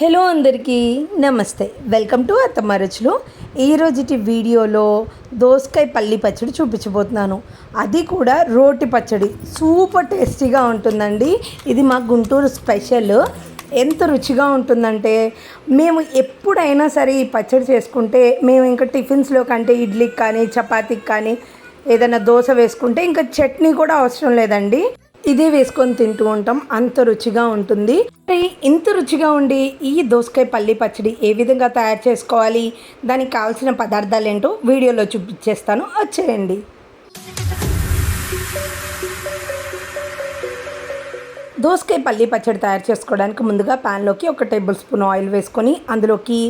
Hello అందరికీ నమస్తే. Welcome to అత్తమ్మ రుచులు. ఈరోజుటి వీడియోలో దోసకాయ పల్లి పచ్చడి చూపించబోతున్నాను. అది కూడా రోటి పచ్చడి. సూపర్ టేస్టీగా ఉంటుందండి. ఇది మా గుంటూరు స్పెషల్. ఎంత రుచిగా ఉంటుందంటే మేము ఎప్పుడైనా సరే ఈ పచ్చడి చేసుకుంటే మేము ఇంకా టిఫిన్స్లో కంటే ఇడ్లీకి కానీ చపాతీకి కానీ ఏదైనా దోశ వేసుకుంటే ఇంకా చట్నీ కూడా అవసరం లేదండి. ఇదే వేసుకొని తింటూ ఉంటాం. అంత రుచిగా ఉంటుంది. మరి ఇంత రుచిగా ఉండి ఈ దోసకాయ పల్లి పచ్చడి ఏ విధంగా తయారు చేసుకోవాలి? దానికి కావాల్సిన పదార్థాలు ఏంటో వీడియోలో చూపించేస్తాను. వచ్చేయండి. దోసకాయ పల్లి పచ్చడి తయారు చేసుకోవడానికి ముందుగా ప్యాన్లోకి ఒక టేబుల్ స్పూన్ ఆయిల్ వేసుకొని అందులోకి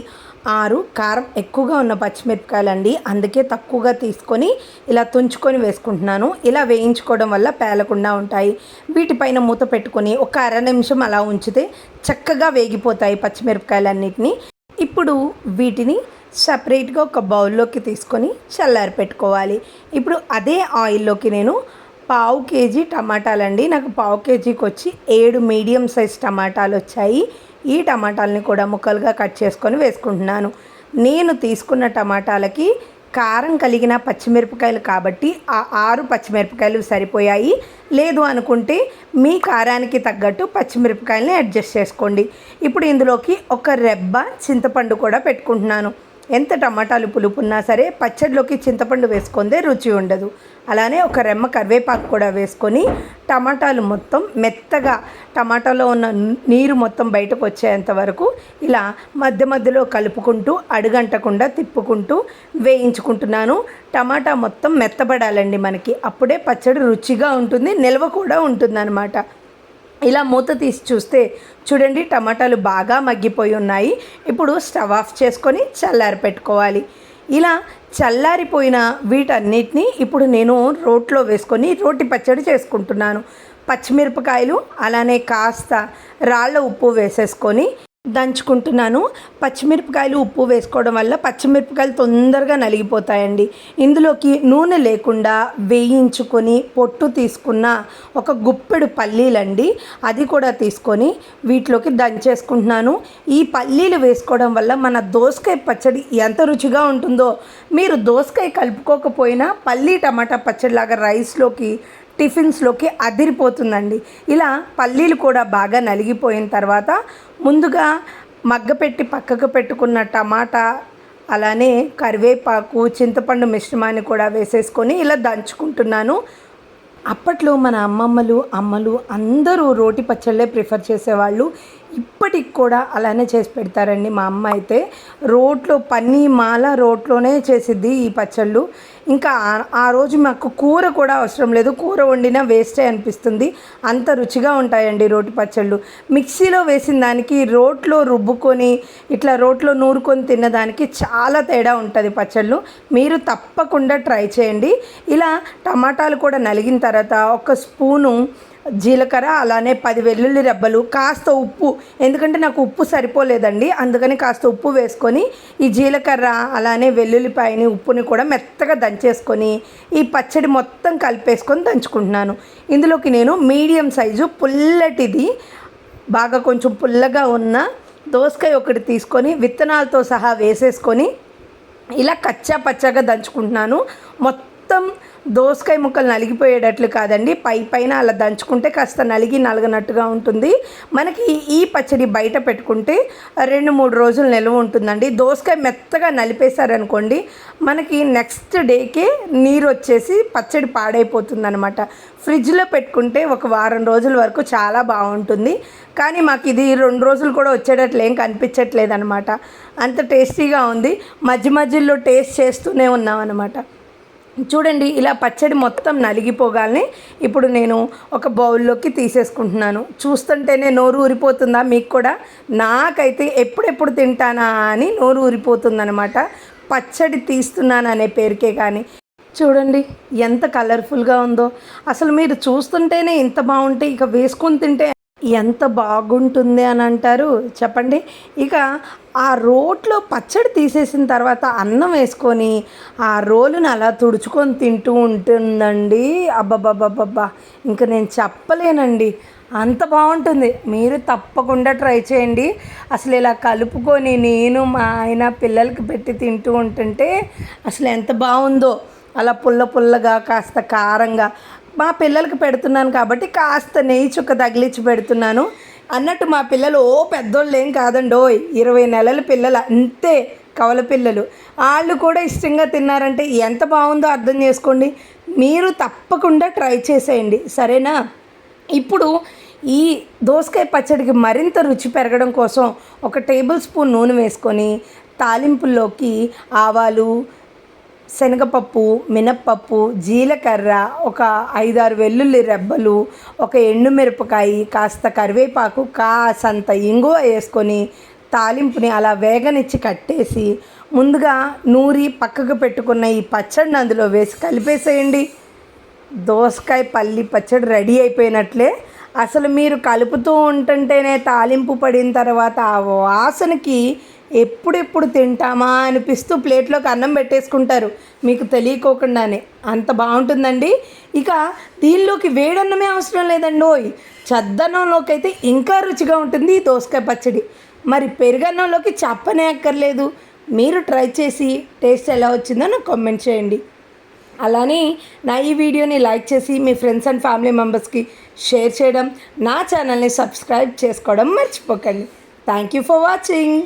ఆరు కారం ఎక్కువగా ఉన్న పచ్చిమిరపకాయలు అండి అందుకే తక్కువగా తీసుకొని ఇలా తుంచుకొని వేసుకుంటున్నాను. ఇలా వేయించుకోవడం వల్ల పేలకుండా ఉంటాయి. వీటిపైన మూత పెట్టుకొని ఒక అర నిమిషం అలా ఉంచితే చక్కగా వేగిపోతాయి పచ్చిమిరపకాయలన్నిటిని. ఇప్పుడు వీటిని సపరేట్గా ఒక బౌల్లోకి తీసుకొని చల్లారి పెట్టుకోవాలి. ఇప్పుడు అదే ఆయిల్లోకి నేను పావు కేజీ టమాటాలండి. నాకు పావు కేజీకి వచ్చి ఏడు మీడియం సైజ్ టమాటాలు వచ్చాయి ఈ టమాటాలని కూడా ముక్కలుగా కట్ చేసుకొని వేసుకుంటున్నాను. నేను తీసుకున్న టమాటాలకి కారం కలిగిన పచ్చిమిరపకాయలు కాబట్టి ఆ ఆరు పచ్చిమిరపకాయలు సరిపోయాయి. లేదు అనుకుంటే మీ కారానికి తగ్గట్టు పచ్చిమిరపకాయలని అడ్జస్ట్ చేసుకోండి. ఇప్పుడు ఇందులోకి ఒక రెబ్బ చింతపండు కూడా పెట్టుకుంటున్నాను. ఎంత టమాటాలు పులుపు ఉన్నా సరే పచ్చడిలోకి చింతపండు వేసుకుందే రుచి ఉండదు. అలానే ఒక రెమ్మ కరివేపాకు కూడా వేసుకొని టమాటాలు మొత్తం మెత్తగా టమాటాలో ఉన్న నీరు మొత్తం బయటకు వచ్చేంత వరకు ఇలా మధ్య మధ్యలో కలుపుకుంటూ అడుగంటకుండా తిప్పుకుంటూ వేయించుకుంటున్నాను. టమాటా మొత్తం మెత్తబడాలండి మనకి. అప్పుడే పచ్చడి రుచిగా ఉంటుంది నిల్వ కూడా ఉంటుందన్నమాట. ఇలా మూత తీసి చూస్తే చూడండి టమాటాలు బాగా మగ్గిపోయి ఉన్నాయి. ఇప్పుడు స్టవ్ ఆఫ్ చేసుకొని చల్లారి పెట్టుకోవాలి. ఇలా చల్లారిపోయిన వీటన్నిటిని ఇప్పుడు నేను రోట్లో వేసుకొని రోటి పచ్చడి చేసుకుంటున్నాను. పచ్చిమిరపకాయలు అలానే కాస్త రాళ్ళ ఉప్పు వేసేసుకొని దంచుకుంటున్నాను. పచ్చిమిరపకాయలు ఉప్పు వేసుకోవడం వల్ల పచ్చిమిరపకాయలు తొందరగా నలిగిపోతాయండి. ఇందులోకి నూనె లేకుండా వేయించుకొని పొట్టు తీసుకున్న ఒక గుప్పెడు పల్లీలండి అది కూడా తీసుకొని వీటిలోకి దంచేసుకుంటున్నాను. ఈ పల్లీలు వేసుకోవడం వల్ల మన దోసకాయ పచ్చడి ఎంత రుచిగా ఉంటుందో. మీరు దోసకాయ కలుపుకోకపోయినా పల్లీ టమాటా పచ్చడిలాగా రైస్లోకి టిఫిన్స్లోకి అదిరిపోతుందండి. ఇలా పల్లీలు కూడా బాగా నలిగిపోయిన తర్వాత ముందుగా మగ్గపెట్టి పక్కకు పెట్టుకున్న టమాటా అలానే కరివేపాకు చింతపండు మిశ్రమాన్ని కూడా వేసేసుకొని ఇలా దంచుకుంటున్నాను. అప్పట్లో మన అమ్మమ్మలు అమ్మలు అందరూ రోటి పచ్చళ్ళే ప్రిఫర్ చేసేవాళ్ళు. ఇప్పటికి కూడా అలానే చేసి పెడతారండి. మా అమ్మ అయితే రోట్లో పన్నీ మాల రోట్లోనే చేసిద్ది ఈ పచ్చళ్ళు. ఇంకా ఆ రోజు మాకు కూర కూడా అవసరం లేదు. కూర వండినా వేస్టే అనిపిస్తుంది. అంత రుచిగా ఉంటాయండి రోటి పచ్చళ్ళు. మిక్సీలో వేసిన దానికి రోట్లో రుబ్బుకొని ఇట్లా రోట్లో నూరుకొని తిన్నదానికి చాలా తేడా ఉంటుంది పచ్చళ్ళు. మీరు తప్పకుండా ట్రై చేయండి. ఇలా టమాటాలు కూడా నలిగిన తర్వాత ఒక స్పూను జీలకర్ర అలానే పది వెల్లుల్లి రెబ్బలు కాస్త ఉప్పు. ఎందుకంటే నాకు ఉప్పు సరిపోలేదండి. అందుకని కాస్త ఉప్పు వేసుకొని ఈ జీలకర్ర అలానే వెల్లుల్లిపాయని ఉప్పుని కూడా మెత్తగా దంచేసుకొని ఈ పచ్చడి మొత్తం కలిపేసుకొని దంచుకుంటున్నాను. ఇందులోకి నేను మీడియం సైజు పుల్లటిది బాగా కొంచెం పుల్లగా ఉన్న దోసకాయ ఒకటి తీసుకొని విత్తనాలతో సహా వేసేసుకొని ఇలా కచ్చా పచ్చగా దంచుకుంటున్నాను. మొత్తం దోసకాయ ముక్కలు నలిగిపోయేటట్లు కాదండి. పై పైన అలా దంచుకుంటే కాస్త నలిగి నలగనట్టుగా ఉంటుంది. మనకి ఈ పచ్చడి బయట పెట్టుకుంటే రెండు మూడు రోజులు నిల్వ ఉంటుందండి. దోసకాయ మెత్తగా నలిపేశారనుకోండి మనకి నెక్స్ట్ డేకే నీరు వచ్చేసి పచ్చడి పాడైపోతుంది అనమాట ఫ్రిడ్జ్లో పెట్టుకుంటే ఒక వారం రోజుల వరకు చాలా బాగుంటుంది. కానీ మాకు ఇది రెండు రోజులు కూడా వచ్చేటట్లు ఏం కనిపించట్లేదు అనమాట అంత టేస్టీగా ఉంది. మధ్య మధ్యలో టేస్ట్ చేస్తూనే ఉన్నాం అనమాట చూడండి ఇలా పచ్చడి మొత్తం నలిగిపోగానే ఇప్పుడు నేను ఒక బౌల్లోకి తీసేసుకుంటున్నాను. చూస్తుంటేనే నోరు ఊరిపోతుందా మీకు కూడా? నాకైతే ఎప్పుడెప్పుడు తింటానా అని నోరు ఊరిపోతుందనమాట పచ్చడి తీస్తున్నాను అనే పేరుకే కానీ. చూడండి ఎంత కలర్ఫుల్గా ఉందో. అసలు మీరు చూస్తుంటేనే ఇంత బాగుంటే ఇక వేసుకొని తింటే ఎంత బాగుంటుంది అని అంటారు? చెప్పండి. ఇక ఆ రోట్లో పచ్చడి తీసేసిన తర్వాత అన్నం వేసుకొని ఆ రోలుని అలా తుడుచుకొని తింటూ ఉంటుందండి. అబ్బబ్బబ్బబ్బబ్బా. ఇంకా నేను చెప్పలేనండి. అంత బాగుంటుంది. మీరు తప్పకుండా ట్రై చేయండి. అసలు ఇలా కలుపుకొని నేను మా ఆయన పిల్లలకి పెట్టి తింటూ ఉంటుంటే అసలు ఎంత బాగుందో. అలా పుల్ల పుల్లగా కాస్త కారంగా మా పిల్లలకి పెడుతున్నాను కాబట్టి కాస్త నెయ్యి చుక్క తగిలించి పెడుతున్నాను. అన్నట్టు మా పిల్లలు ఓ పెద్దోళ్ళు ఏం కాదండి ఓ ఇరవై నెలల పిల్లలు అంతే కవల పిల్లలు. వాళ్ళు కూడా ఇష్టంగా తిన్నారంటే ఎంత బాగుందో అర్థం చేసుకోండి. మీరు తప్పకుండా ట్రై చేసేయండి. సరేనా? ఇప్పుడు ఈ దోసకాయ పచ్చడికి మరింత రుచి పెరగడం కోసం ఒక టేబుల్ స్పూన్ నూనె వేసుకొని తాలింపుల్లోకి ఆవాలు శనగపప్పు మినప్పప్పు జీలకర్ర ఒక ఐదారు వెల్లుల్లి రెబ్బలు ఒక ఎండుమిరపకాయ కాస్త కరివేపాకు కాసంత ఇంగువ వేసుకొని తాలింపుని అలా వేగనిచ్చి కట్టేసి ముందుగా నూరి పక్కకు పెట్టుకున్న ఈ పచ్చడిని అందులో వేసి కలిపేసేయండి. దోసకాయ పల్లి పచ్చడి రెడీ అయిపోయినట్లే. అసలు మీరు కలుపుతూ ఉంటుంటేనే తాలింపు పడిన తర్వాత ఆ వాసనకి ఎప్పుడెప్పుడు తింటామా అనిపిస్తూ ప్లేట్లోకి అన్నం పెట్టేసుకుంటారు. మీకు తెలియకోకుండానే. అంత బాగుంటుందండి. ఇక దీనిలోకి వేడన్నమే అవసరం లేదండి ఓయ్. చద్దన్నంలోకి అయితే ఇంకా రుచిగా ఉంటుంది ఈ దోసకాయ పచ్చడి. మరి పెరుగన్నంలోకి చెప్పనే అక్కర్లేదు. మీరు ట్రై చేసి టేస్ట్ ఎలా వచ్చిందో నాకు కామెంట్ చేయండి. అలానే నా ఈ వీడియోని లైక్ చేసి మీ ఫ్రెండ్స్ అండ్ ఫ్యామిలీ మెంబర్స్కి షేర్ చేయడం నా ఛానల్ని సబ్స్క్రైబ్ చేసుకోవడం మర్చిపోకండి. Thank you for watching.